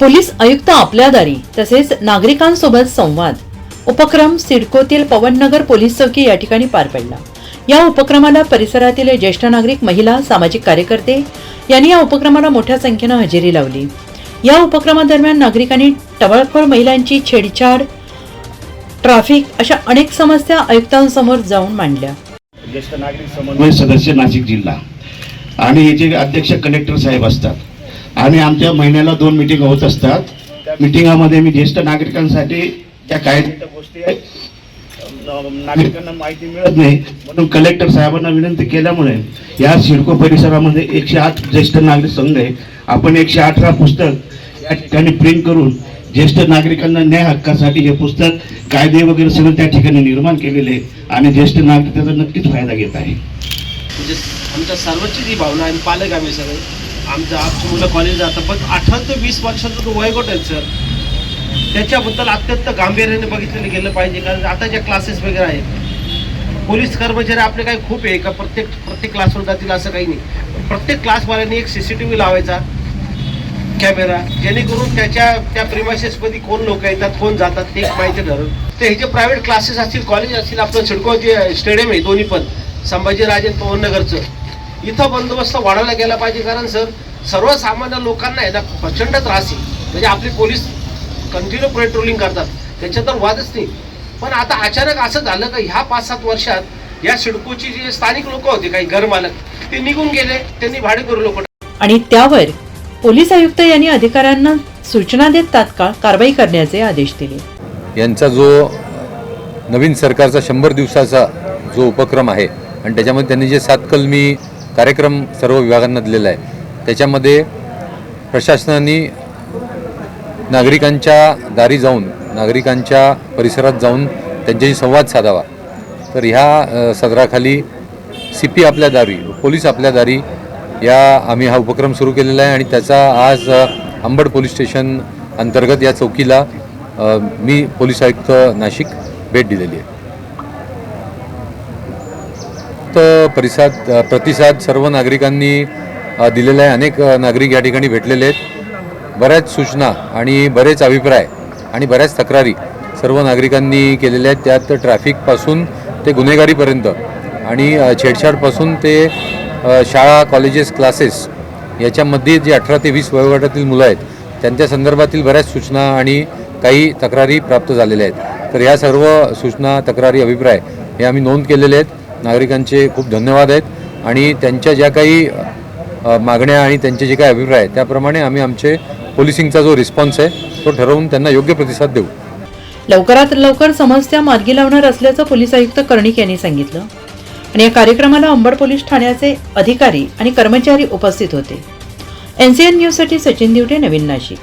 Police आयुक्त आपल्या दारी तसेच नागरिकांसोबत संवाद. उपक्रम सिडकोतील पवननगर पोलीस चौकी या ठिकाणी पार पडला. या उपक्रमाला परिसरातील ज्येष्ठ नागरिक महिला सामाजिक कार्यकर्ते यांनी या उपक्रमाला मोठ्या संख्येनं हजेरी लावली. या उपक्रमादरम्यान नागरिकांनी टवळखोर महिलांची छेडछाड ट्रॅफिक अशा अनेक समस्या आयुक्तांसमोर जाऊन मांडल्या. ज्येष्ठ नागरिक समन्वय सदस्य नाशिक जिल्हा आणि याचे अध्यक्ष कलेक्टर साहेब असतात. आणि आमच्या महिन्याला दोन मिटिंग होत असतात. त्या मिटिंगामध्ये मी ज्येष्ठ नागरिकांसाठी त्या कायद्याच्या गोष्टी आहेत. नागरिकांना माहिती मिळत नाही. म्हणून कलेक्टर साहेबांना विनंती केल्यामुळे या सिडको परिसरामध्ये एकशे आठ ज्येष्ठ नागरिक संघ आहे. आपण एकशे अठरा पुस्तक या ठिकाणी प्रिंट करून ज्येष्ठ नागरिकांना न्याय हक्कासाठी हे पुस्तक कायदे वगैरे सगळं त्या ठिकाणी निर्माण केलेले आहे. आणि ज्येष्ठ नागरिक त्याचा नक्कीच फायदा घेत आहे. म्हणजे आमच्या सर्वांची जी भावना आहे पालक आम्ही सगळे. आमचं आमची मुलं कॉलेज जातं. पण अठरा ते वीस वर्षाचा जो वयोगट आहे सर त्याच्याबद्दल अत्यंत गांभीर्याने बघितलेलं गेलं पाहिजे. कारण आता ज्या क्लासेस वगैरे आहेत पोलीस कर्मचारी आपले काही खूप आहे का? प्रत्येक प्रत्येक क्लासवर जातील असं काही नाही. प्रत्येक क्लासवाल्यांनी एक सी सी टी व्ही लावायचा कॅमेरा जेणेकरून त्याच्या त्या प्रिमायसेसमध्ये कोण लोक येतात कोण जातात ते माहिती ठरवून. ते हे जे प्रायव्हेट क्लासेस असतील कॉलेज असतील आपलं सिडको जे स्टेडियम आहे दोन्ही पण संभाजीराजे आणि पवननगरचं इथं बंदोबस्त वाढवला गेला पाहिजे कारण सर सर्वसामान्य लोकांना आहे ना प्रचंड त्रास आहे. म्हणजे आपले पोलीस कंटिन्यू पेट्रोलिंग करतात. त्याच्यात तर वादच नाही. पण आता अचानक असं झालं का ह्या पाच सात वर्षात या सिडकोची जे स्थानिक लोक होते काही घरमालक ते निघून गेले त्यांनी भाडेकरू लोक आणि त्यावर पोलीस आयुक्त यांनी अधिकाऱ्यांना सूचना देत तात्काळ कारवाई करण्याचे आदेश दिले. यांचा जो नवीन सरकारचा शंभर दिवसाचा जो उपक्रम आहे आणि त्याच्यामध्ये त्यांनी जे सात कलमी कार्यक्रम सर्व विभागांना दिलेला आहे. त्याच्यामध्ये प्रशासनाने नागरिकांच्या दारी जाऊन नागरिकांच्या परिसरात जाऊन त्यांच्याशी संवाद साधावा. तर ह्या सदराखाली सी पी आपल्या दारी पोलीस आपल्या दारी या आम्ही हा उपक्रम सुरू केलेला आहे आणि त्याचा आज अंबड पोलीस स्टेशन अंतर्गत या चौकीला मी पोलीस आयुक्त नाशिक भेट दिलेली आहे. उत्स्फूर्त परिसाद प्रतिसाद सर्व नागरिकांनी दिलेला आहे. अनेक नागरिक या ठिकाणी भेटलेले आहेत. बऱ्याच सूचना आणि बरेच अभिप्राय आणि बऱ्याच तक्रारी सर्व नागरिकांनी केलेल्या आहेत. त्यात ट्रॅफिकपासून ते गुन्हेगारीपर्यंत आणि छेडछाडपासून ते शाळा कॉलेजेस क्लासेस याच्यामध्ये जे अठरा ते वीस वयोगटातील मुलं आहेत त्यांच्या संदर्भातील बऱ्याच सूचना आणि काही तक्रारी प्राप्त झालेल्या आहेत. तर ह्या सर्व सूचना तक्रारी अभिप्राय हे आम्ही नोंद केलेले आहेत. नागरिकांचे खूप धन्यवाद आहेत. आणि त्यांच्या ज्या काही मागण्या आणि त्यांचे जे काही अभिप्राय आहेत त्याप्रमाणे आम्ही आमचे पोलिसिंगचा जो रिस्पॉन्स आहे तो ठरवून त्यांना योग्य प्रतिसाद देऊ. लवकरात लवकर समस्या मार्गी लावणार असल्याचं पोलीस आयुक्त कर्णिक यांनी सांगितलं. आणि या कार्यक्रमाला अंबड पोलीस ठाण्याचे अधिकारी आणि कर्मचारी उपस्थित होते. एनसीएन न्यूजसाठी सचिन दिवटे नवीन नाशिक.